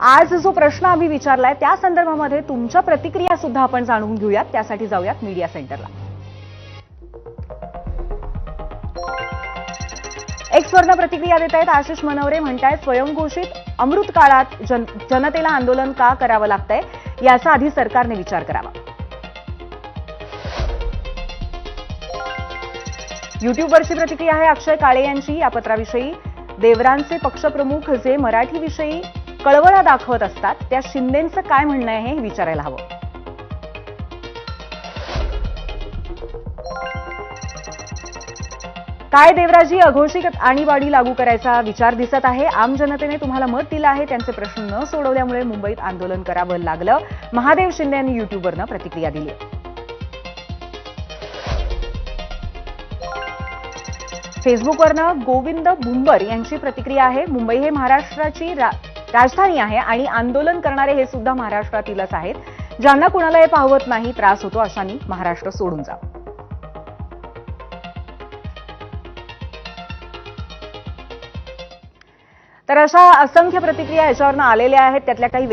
आज जो प्रश्न आम्ही विचारलाय त्या संदर्भामध्ये तुमच्या प्रतिक्रिया सुद्धा आपण जाणून घेऊयात. त्यासाठी जाऊयात मीडिया सेंटरला. एक स्वर्ण प्रतिक्रिया देत आहेत आशिष मनवरे म्हणतायत स्वयंघोषित अमृत काळात जन, जनतेला आंदोलन का करावं लागतंय? याचा आधी सरकारने विचार करावा. युट्यूबवरची प्रतिक्रिया आहे अक्षय काळे यांची या पत्राविषयी. देवरांचे पक्षप्रमुख जे मराठीविषयी कळवळा दाखवत असतात. त्या शिंदेचं काय म्हणणं आहे हे विचारायला हवं. काय देवराजी अघोषित आणीबाणी लागू करायचा विचार दिसत आहे? आम जनतेने तुम्हाला मत दिलं आहे. त्यांचे प्रश्न न सोडवल्यामुळे मुंबईत आंदोलन करावं लागलं. महादेव शिंदे यांनी युट्यूबवरनं प्रतिक्रिया दिली. फेसबुकवरनं गोविंद भुंबर यांची प्रतिक्रिया आहे. मुंबई हे महाराष्ट्राची रा- राजधानी आहे आणि आंदोलन करणारे हे सुद्धा महाराष्ट्रातीलच आहेत. ज्यांना कुणाला हे पाहवत नाही त्रास होतो अशांनी महाराष्ट्र सोडून जा. तर अशा असंख्य प्रतिक्रिया याच्यावरनं आलेल्या आहेत त्यातल्या काही